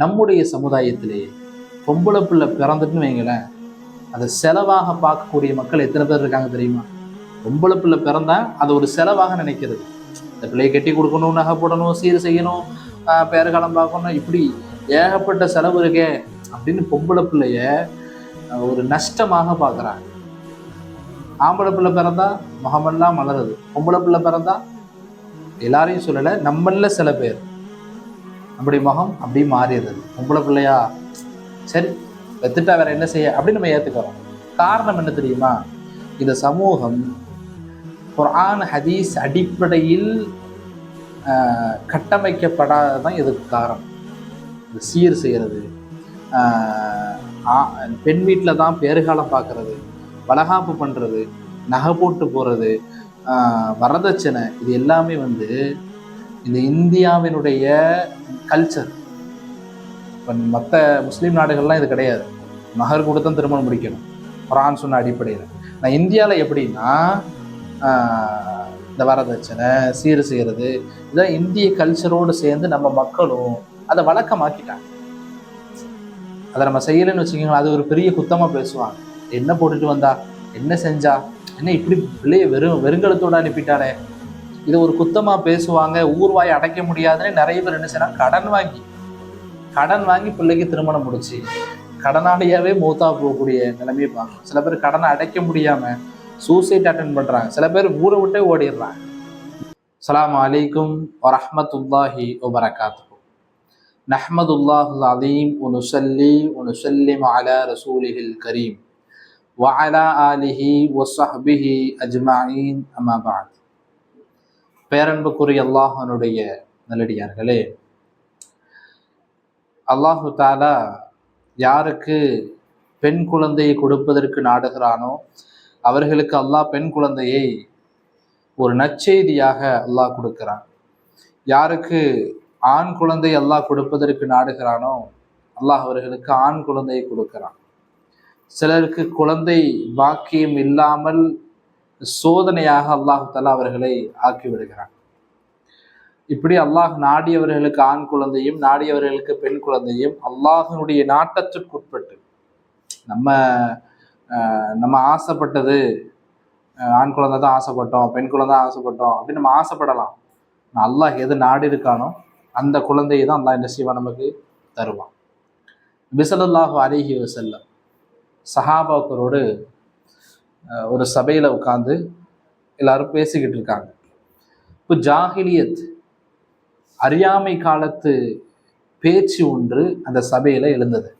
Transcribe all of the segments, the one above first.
நம்முடைய சமுதாயத்திலே பொம்பளை பிள்ளை பிறந்துட்டுன்னு வைங்களேன் அதை செலவாக பார்க்கக்கூடிய மக்கள் எத்தனை பேர் இருக்காங்க தெரியுமா? பொம்பளை பிள்ளை பிறந்தா அதை ஒரு செலவாக நினைக்கிறது. இந்த பிள்ளையை கட்டி கொடுக்கணும் நகை போடணும் சீர் செய்யணும் பேரகாலம் பார்க்கணும் இப்படி ஏகப்பட்ட செலவு இருக்கே அப்படின்னு பொம்பளை பிள்ளைய ஒரு நஷ்டமாக பார்க்குறாங்க. ஆம்பளை பிள்ளை பிறந்தா முகமெல்லாம் மலருது. பொம்பளை பிள்ளை பிறந்தா எல்லாரையும் சொல்லலை நம்மள சில பேர். நம்முடைய முகம் அப்படியே மாறிடுது. பொம்பளை பிள்ளையா? சரி பெத்துட்டா வேற என்ன செய்ய? அப்படின்னு நம்ம ஏற்றுக்கிறோம் காரணம் என்ன தெரியுமா? இந்த சமூகம் குரான் ஹதீஸ் அடிப்படையில் கட்டமைக்கப்படாததான் இதுக்கு காரணம்? இந்த சீர் செய்கிறது பெண் வீட்டில் தான் பேறுகாலம் பார்க்கறது வளகாப்பு பண்ணுறது நகை போட்டு போகிறது வரதட்சணை இது எல்லாமே வந்து இந்த இந்தியாவினுடைய கல்ச்சர் இப்போ மற்ற முஸ்லீம் நாடுகள்லாம் இது கிடையாது. மகர் கொடுத்தா திருமணம் முடிக்கணும். குரான் சொன்ன அடிப்படையில். நான் இந்தியாவில் எப்படின்னா இந்த வரதட்சணை சீர் செய்கிறது இதான் இந்திய கல்ச்சரோடு சேர்ந்து நம்ம மக்களும் அதை வழக்கமாக்கிட்டாங்க. அதை நம்ம செய்யலைன்னு வச்சுக்கோங்களேன் அது ஒரு பெரிய குத்தமாக பேசுவாங்க. என்ன போட்டுட்டு வந்தா? என்ன செஞ்சா? என்ன இப்படி பிள்ளைய வெறும் வெறுங்கலத்தோடு அனுப்பிட்டானே? இது ஒரு குத்தமாக பேசுவாங்க ஊர்வாய் அடைக்க முடியாதுன்னு நிறைய பேர் என்ன செய்யறாங்க? கடன் வாங்கி கடன் வாங்கி பிள்ளைக்கு திருமணம் முடிச்சு கடனாளியாவே மூத்தா போகக்கூடிய நிலைமையை பார்க்கணும் சில பேர் கடனை அடைக்க முடியாம சூசைட் அட்டன் பண்றாங்க. சில பேர் ஊரை விட்டே ஓடிடுறாங்க. அஸ்ஸலாமு அலைக்கும் வரமத்துல்லாஹி வபரகாத்துஹு. நஹமதுல்லாஹுல் அலீம் ஒனுசல்லி ஒனுசல்லிம் அலா ரசூலிஹில் கரீம். வஅலா அலிஹி வஸஹ்பிஹி அஜ்மஈன் அம்மா பஅத் பேரன்புக்குரிய அல்லாஹனுடைய நல்லடியார்களே அல்லாஹு தாலா யாருக்கு பெண் குழந்தையை கொடுப்பதற்கு நாடுகிறானோ அவர்களுக்கு அல்லாஹ் பெண் குழந்தையை ஒரு நற்செய்தியாக அல்லாஹ் கொடுக்கிறான். யாருக்கு ஆண் குழந்தை அல்லாஹ் கொடுப்பதற்கு நாடுகிறானோ அல்லாஹ் அவர்களுக்கு ஆண் குழந்தையை கொடுக்கிறான். சிலருக்கு குழந்தை பாக்கியம் இல்லாமல் சோதனையாக அல்லாஹு தாலா அவர்களை ஆக்கி விடுகிறான் இப்படி அல்லாஹ் நாடியவர்களுக்கு ஆண் குழந்தையும் நாடியவர்களுக்கு பெண் குழந்தையும் அல்லாஹனுடைய நாட்டத்திற்குட்பட்டு நம்ம நம்ம ஆசைப்பட்டது ஆண் குழந்தை தான் ஆசைப்பட்டோம் பெண் குழந்தை தான் ஆசைப்பட்டோம் அப்படின்னு நம்ம ஆசைப்படலாம். அல்லாஹ் எது நாடி இருக்கானோ அந்த குழந்தையை தான் அல்லாஹ் என்ன செய்வான் நமக்கு தருவான். பிசலல்லாஹு அலிஹி வசல்லம் சஹாபாக்கரோடு ஒரு சபையில் உட்காந்து எல்லாரும் பேசிக்கிட்டு இருக்காங்க. இப்போ ஜாகிலியத் அறியாமை காலத்து பேச்சு ஒன்று அந்த சபையில் எழுந்தது.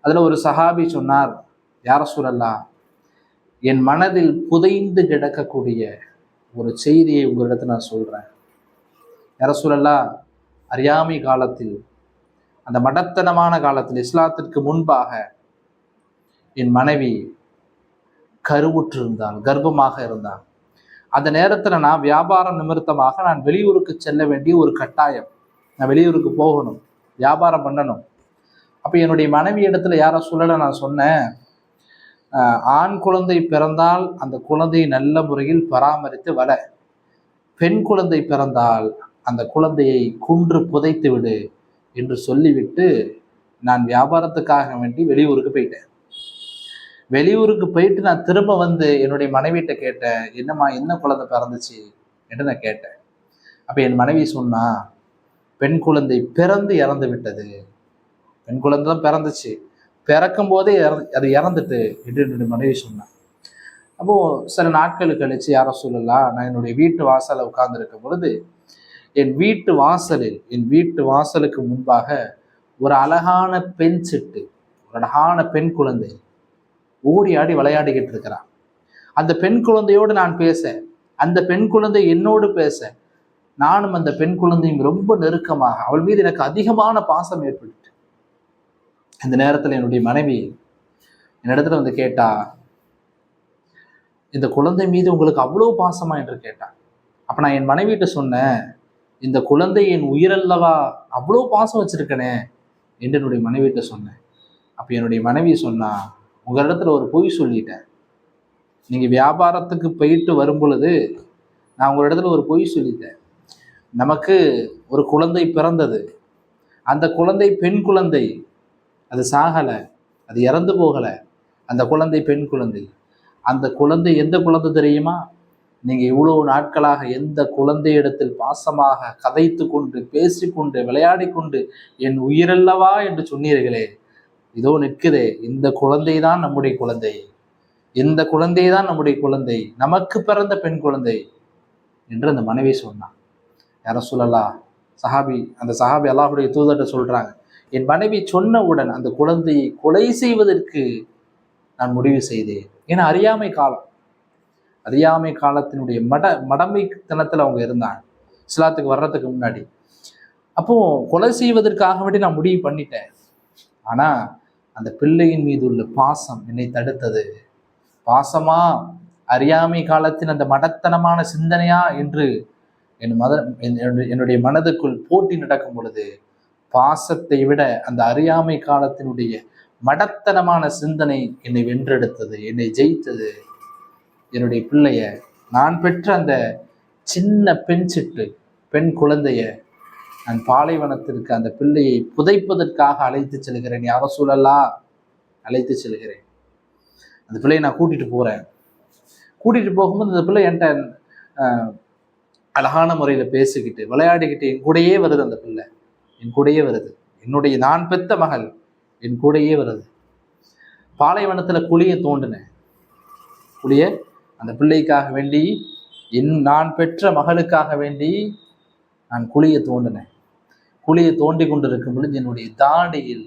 அதில் ஒரு சஹாபி சொன்னார் யார சூழல்லா என் மனதில் புதைந்து கிடக்கக்கூடிய ஒரு செய்தியை உங்களிடத்துல நான் சொல்கிறேன் யார சூழல்லா அறியாமை காலத்தில் அந்த மடத்தனமான காலத்தில் இஸ்லாத்திற்கு முன்பாக என் மனைவி கருவுற்றிருந்தாள் கர்ப்பமாக இருந்தாள். அந்த நேரத்தில் நான் வியாபாரம் நிமித்தமாக நான் வெளியூருக்கு செல்ல வேண்டிய ஒரு கட்டாயம். நான் வெளியூருக்கு போகணும் வியாபாரம் பண்ணணும். அப்போ என்னுடைய மனைவி இடத்துல யாரை சொல்லலை நான் சொன்னேன். ஆண் குழந்தை பிறந்தால் அந்த குழந்தையை நல்ல முறையில் பராமரித்து வள. பெண் குழந்தை பிறந்தால் அந்த குழந்தையை குன்று புதைத்து விடு என்று சொல்லிவிட்டு நான் வியாபாரத்துக்காக வேண்டி வெளியூருக்கு போயிட்டேன். வெளியூருக்கு போயிட்டு நான் திரும்ப வந்து என்னுடைய மனைவிட்ட கேட்டேன் என்னம்மா என்ன குழந்தை பிறந்துச்சு? என்று நான் கேட்டேன். அப்போ என் மனைவி சொன்னா பெண் குழந்தை பிறந்து இறந்து விட்டது. பெண் குழந்தை தான் பிறந்துச்சு. பிறக்கும் போதே இறந்து அது இறந்துட்டு என்று என்னுடைய மனைவி சொன்னான் அப்போ சில நாட்கள் கழிச்சு யாரோ சொல்லலாம் நான் என்னுடைய வீட்டு வாசலை உட்கார்ந்துருக்கும் பொழுது என் வீட்டு வாசலில் என் வீட்டு வாசலுக்கு முன்பாக ஒரு அழகான பெண் சிட்டு ஒரு அழகான பெண் குழந்தை ஓடி ஆடி விளையாடிக்கிட்டு இருக்கிறான். அந்த பெண் குழந்தையோடு நான் பேச அந்த பெண் குழந்தை என்னோடு பேச நானும் அந்த பெண் குழந்தையும் ரொம்ப நெருக்கமாக அவள் மீது எனக்கு அதிகமான பாசம் ஏற்பட்டு அந்த நேரத்தில் என்னுடைய மனைவி என்னிடத்துல வந்து கேட்டா இந்த குழந்தை மீது உங்களுக்கு அவ்வளோ பாசமா? என்று கேட்டான் அப்போ நான் என் மனைவிட்ட சொன்னேன் இந்த குழந்தை என் உயிரல்லவா? அவ்வளோ பாசம் வச்சிருக்கனே என்று என்னுடைய மனைவிட்ட சொன்னேன். அப்போ என்னுடைய மனைவி சொன்னா உங்களிடத்துல ஒரு பொய் சொல்லிட்டேன். நீங்க வியாபாரத்துக்கு போயிட்டு வரும் பொழுது நான் உங்களிடத்துல ஒரு பொய் சொல்லிட்டேன். நமக்கு ஒரு குழந்தை பிறந்தது. அந்த குழந்தை பெண் குழந்தை. அது சாகலை. அது இறந்து போகலை. அந்த குழந்தை பெண் குழந்தை. அந்த குழந்தை எந்த குழந்தை தெரியுமா? நீங்கள் இவ்வளவு நாட்களாக எந்த குழந்தையிடத்தில் பாசமாக கதைத்து கொண்டு பேசிக்கொண்டு விளையாடி கொண்டு என் உயிரல்லவா என்று சொன்னீர்களே. இதோ நிற்குதே இந்த குழந்தை தான் நம்முடைய குழந்தை. இந்த குழந்தை தான் நம்முடைய குழந்தை. நமக்கு பிறந்த பெண் குழந்தை என்று அந்த மனைவி சொன்னான். யார சொல்லலாம் சஹாபி அந்த சஹாபி அல்லாஹுடைய தூதர்கிட்ட சொல்றாங்க என் மனைவி சொன்னவுடன் அந்த குழந்தையை கொலை செய்வதற்கு நான் முடிவு செய்தேன். ஏன்னா அறியாமை காலம். அறியாமை காலத்தினுடைய மட மடமைத்தனத்தில் அவங்க இருந்தாங்க. இஸ்லாத்துக்கு வர்றதுக்கு முன்னாடி. அப்போ கொலை செய்வதற்காக வேண்டி நான் முடிவு பண்ணிட்டேன். ஆனால் அந்த பிள்ளையின் மீது உள்ள பாசம் என்னை தடுத்தது. பாசமா? அறியாமை காலத்தின் அந்த மடத்தனமான சிந்தனையா? என்று என் மத என்னுடைய மனதுக்குள் போட்டி நடக்கும் பொழுது பாசத்தை விட அந்த அறியாமை காலத்தினுடைய மடத்தனமான சிந்தனை என்னை வென்றெடுத்தது என்னை ஜெயித்தது. என்னுடைய பிள்ளைய நான் பெற்ற அந்த சின்ன பெண் சிட்டு பெண் குழந்தைய நான் பாலைவனத்திற்கு அந்த பிள்ளையை புதைப்பதற்காக அழைத்து செல்கிறேன். யார சூழலா அழைத்து செல்கிறேன். அந்த பிள்ளையை நான் கூட்டிட்டு போறேன். கூட்டிட்டு போகும்போது அந்த பிள்ளை என்கிட்ட அழகான முறையில் பேசிக்கிட்டு விளையாடிக்கிட்டு என் கூடையே வருது அந்த பிள்ளை. என் கூடயே வருது. என்னுடைய நான் பெத்த மகள். என் கூடயே வருது. பாலைவனத்தில் குழியை தோண்டினேன். குழிய அந்த பிள்ளைக்காக வேண்டி என் நான் பெற்ற மகளுக்காக வேண்டி நான் குழியை தோண்டினேன். குழியை தோண்டி கொண்டிருக்கும் பொழுது என்னுடைய தாடியில்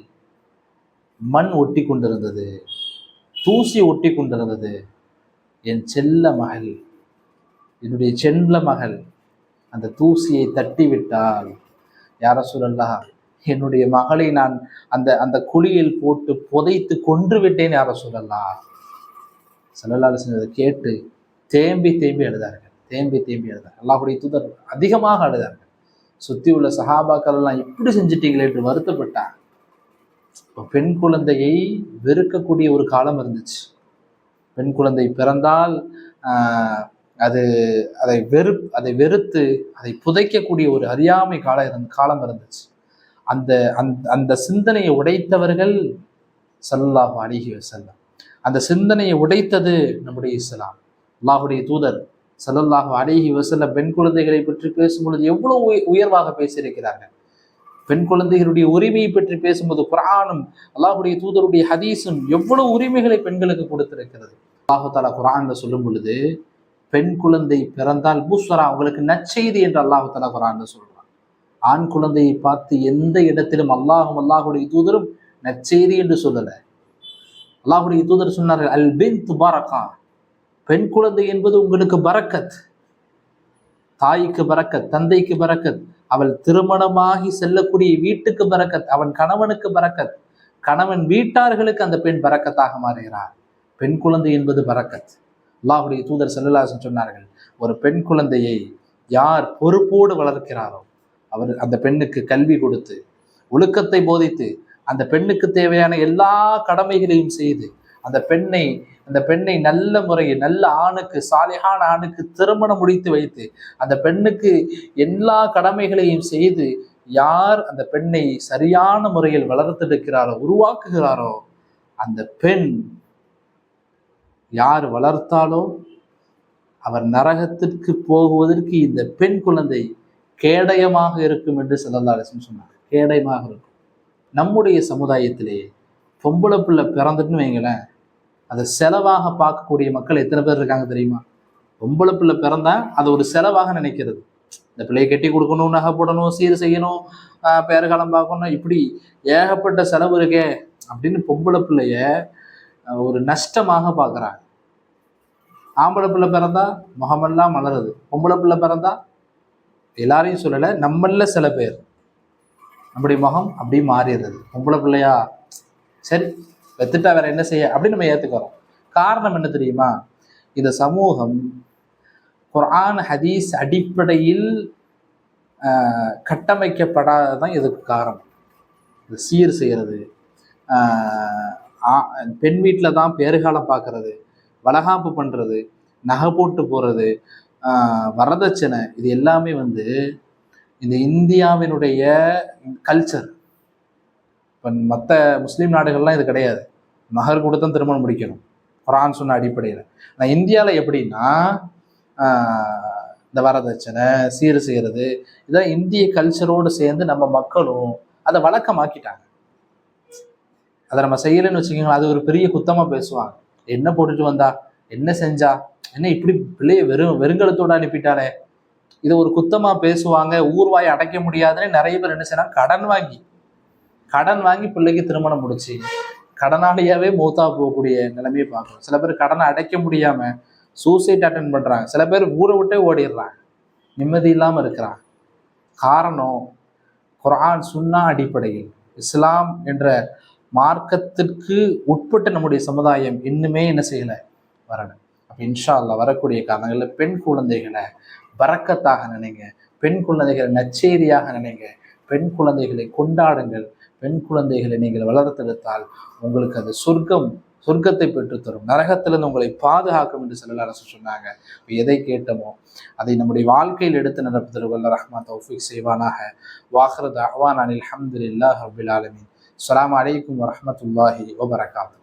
மண் ஒட்டி கொண்டிருந்தது. தூசி ஒட்டி கொண்டிருந்தது. என் செல்ல மகள் என்னுடைய செல்ல மகள் அந்த தூசியை தட்டி விட்டால் யார சொல்லல்லா என்னுடைய மகளை நான் அந்த அந்த குழியில் போட்டு புதைத்து கொன்று விட்டேன். யார சொல்லல்லா செல்லலால் அதை கேட்டு தேம்பி தேம்பி எழுதார்கள். தேம்பி தேம்பி எழுதார் அல்லாஹுடைய தூதர் அதிகமாக எழுதார்கள். சுத்தி உள்ள சஹாபாக்கள் எல்லாம் இப்படி செஞ்சிட்டீங்களே என்று வருத்தப்பட்டார். இப்போ பெண் குழந்தையை வெறுக்கக்கூடிய ஒரு காலம் இருந்துச்சு. பெண் குழந்தை பிறந்தால் அது அதை வெறு அதை வெறுத்து அதை புதைக்கக்கூடிய ஒரு அறியாமை காலம் காலம் இருந்துச்சு. அந்த அந்த அந்த சிந்தனையை உடைத்தவர்கள் சல்லாஹ் அழகி வசல்லம் அந்த சிந்தனையை உடைத்தது நம்முடைய இஸ்லாம். அல்லாஹுடைய தூதர் சல்லல்லாஹு அழகி வசல்ல பெண் குழந்தைகளை பற்றி பேசும் பொழுது எவ்வளவு உயர்வாக பேசியிருக்கிறார்கள்? பெண் குழந்தைகளுடைய உரிமையை பற்றி பேசும்போது குரானும் அல்லாஹுடைய தூதருடைய ஹதீஸும் எவ்வளவு உரிமைகளை பெண்களுக்கு கொடுத்திருக்கிறது? அல்லாஹு தாலா குரான்ல சொல்லும் பொழுது பெண் குழந்தை பிறந்தால் பூஸ்வரா அவங்களுக்கு நச்செய்தி என்று அல்லாஹு தாலா குரான்ல சொல்றான். ஆண் குழந்தையை பார்த்து எந்த இடத்திலும் அல்லாஹும் அல்லாஹுடைய தூதரும் நச்செய்தி என்று சொல்லலை. அல்லாஹுடைய தூதர் சொன்னார்கள் அல் பின் துபாரக்கா பெண் குழந்தை என்பது உங்களுக்கு பரக்கத் தாய்க்கு பறக்கத் தந்தைக்கு பறக்கத் அவள் திருமணமாகி செல்லக்கூடிய வீட்டுக்கு பறக்கத் அவன் கணவனுக்கு பறக்கத். கணவன் வீட்டார்களுக்கு அந்த பெண் பறக்கத்தாக மாறுகிறார். பெண் குழந்தை என்பது பறக்கத். அல்லாஹுடைய தூதர் செல்லலாசன் சொன்னார்கள் ஒரு பெண் குழந்தையை யார் பொறுப்போடு வளர்க்கிறாரோ அவர் அந்த பெண்ணுக்கு கல்வி கொடுத்து ஒழுக்கத்தை போதித்து அந்த பெண்ணுக்கு தேவையான எல்லா கடமைகளையும் செய்து அந்த பெண்ணை அந்த பெண்ணை நல்ல முறையில் நல்ல ஆணுக்கு சாலிகான ஆணுக்கு திருமணம் முடித்து வைத்து அந்த பெண்ணுக்கு எல்லா கடமைகளையும் செய்து யார் அந்த பெண்ணை சரியான முறையில் வளர்த்தெடுக்கிறாரோ உருவாக்குகிறாரோ அந்த பெண் யார் வளர்த்தாலோ அவர் நரகத்திற்கு போகுவதற்கு இந்த பெண் குழந்தை கேடயமாக இருக்கும் என்று செல்லல்லாலிசன் சொன்னார் கேடயமாக இருக்கும். நம்முடைய சமுதாயத்திலே பொம்பளை பிள்ளை பிறந்துட்டுன்னு வைங்களேன் அதை செலவாக பார்க்கக்கூடிய மக்கள் எத்தனை பேர் இருக்காங்க தெரியுமா? பொம்பளை பிள்ளை பிறந்தா அதை ஒரு செலவாக நினைக்கிறது. இந்த பிள்ளையை கட்டி கொடுக்கணும் நகை போடணும் சீர் செய்யணும் பேரகாலம் பார்க்கணும் இப்படி ஏகப்பட்ட செலவு இருக்கே அப்படின்னு பொம்பளை பிள்ளைய ஒரு நஷ்டமாக பார்க்குறாங்க. ஆம்பளை பிள்ளை பிறந்தா முகமெல்லாம் மலருது. பொம்பளை பிள்ளை பிறந்தா எல்லாரையும் சொல்லலை நம்மள சில பேர். நம்முடைய முகம் அப்படியே மாறிடுறது பொம்பளை பிள்ளையா சரி வெத்துட்டா வேற என்ன செய்ய? அப்படின்னு நம்ம ஏற்றுக்கிறோம் காரணம் என்ன தெரியுமா? இந்த சமூகம் குரான் ஹதீஸ் அடிப்படையில் கட்டமைக்கப்படாததான் இதுக்கு காரணம். இது சீர் செய்கிறது பெண் வீட்டில் தான் பேறுகாலம் பார்க்கறது வளகாப்பு பண்ணுறது நகை போட்டு போகிறது வரதட்சணை இது எல்லாமே வந்து இந்த இந்தியாவினுடைய கல்ச்சர் இப்போ மற்ற முஸ்லீம் நாடுகள்லாம் இது கிடையாது. மகர் கொடுத்தும் திருமணம் முடிக்கணும். குரான் சொன்ன அடிப்படையில். ஆனால் இந்தியாவில் எப்படின்னா இந்த வரதட்சணை சீர் செய்கிறது இதான் இந்திய கல்ச்சரோடு சேர்ந்து நம்ம மக்களும் அதை வழக்கமாக்கிட்டாங்க. அதை நம்ம செய்யலைன்னு வச்சுக்கோங்களேன் அது ஒரு பெரிய குத்தமா பேசுவாங்க. என்ன போட்டுட்டு வந்தா? என்ன செஞ்சா? என்ன இப்படி பிள்ளைய வெறும் வெறுங்கலத்தோடு அனுப்பிட்டாலே இதை ஒரு குத்தமா பேசுவாங்க ஊர்வாய் அடைக்க முடியாதுன்னு நிறைய பேர் என்ன செய்யறாங்க? கடன் வாங்கி கடன் வாங்கி பிள்ளைக்கு திருமணம் முடிச்சு கடனாளியாவே மூத்தா போகக்கூடிய நிலைமையை பார்க்குறோம். சில பேர் கடனை அடைக்க முடியாம சூசைட் அட்டன் பண்றாங்க. சில பேர் ஊரை விட்டே ஓடிடுறாங்க. நிம்மதி இல்லாம இருக்கிறாங்க. காரணம் குரான் சுன்னா அடிப்படையில் இஸ்லாம் என்ற மார்க்கத்திற்கு உட்பட்ட நம்முடைய சமுதாயம் இன்னுமே என்ன செய்யலை? வரணும் அப்போ இன்ஷா வரக்கூடிய காலங்களில் பெண் குழந்தைகளை பறக்கத்தாக நினைங்க. பெண் குழந்தைகளை நச்சேரியாக நினைங்க. பெண் குழந்தைகளை கொண்டாடுங்கள். பெண் குழந்தைகளை நீங்கள் வளர்த்தெடுத்தால் உங்களுக்கு அது சொர்க்கம் சொர்க்கத்தை பெற்றுத்தரும். நரகத்திலிருந்து உங்களை பாதுகாக்கும் என்று செல்லல் அரசு சொன்னாங்க. எதை கேட்டமோ அதை நம்முடைய வாழ்க்கையில் எடுத்து நடப்பதற்கு வல்ல ரஹ்மா தௌஃபிக் செய்வானாக. வாஹரத் அஹ்வான் அனில் அஹமதுல்லாஹ் அபுல் ஆலமின். அஸ்ஸலாமு அலைக்கும் வரமத்துல்லாஹி வபரகாத்து.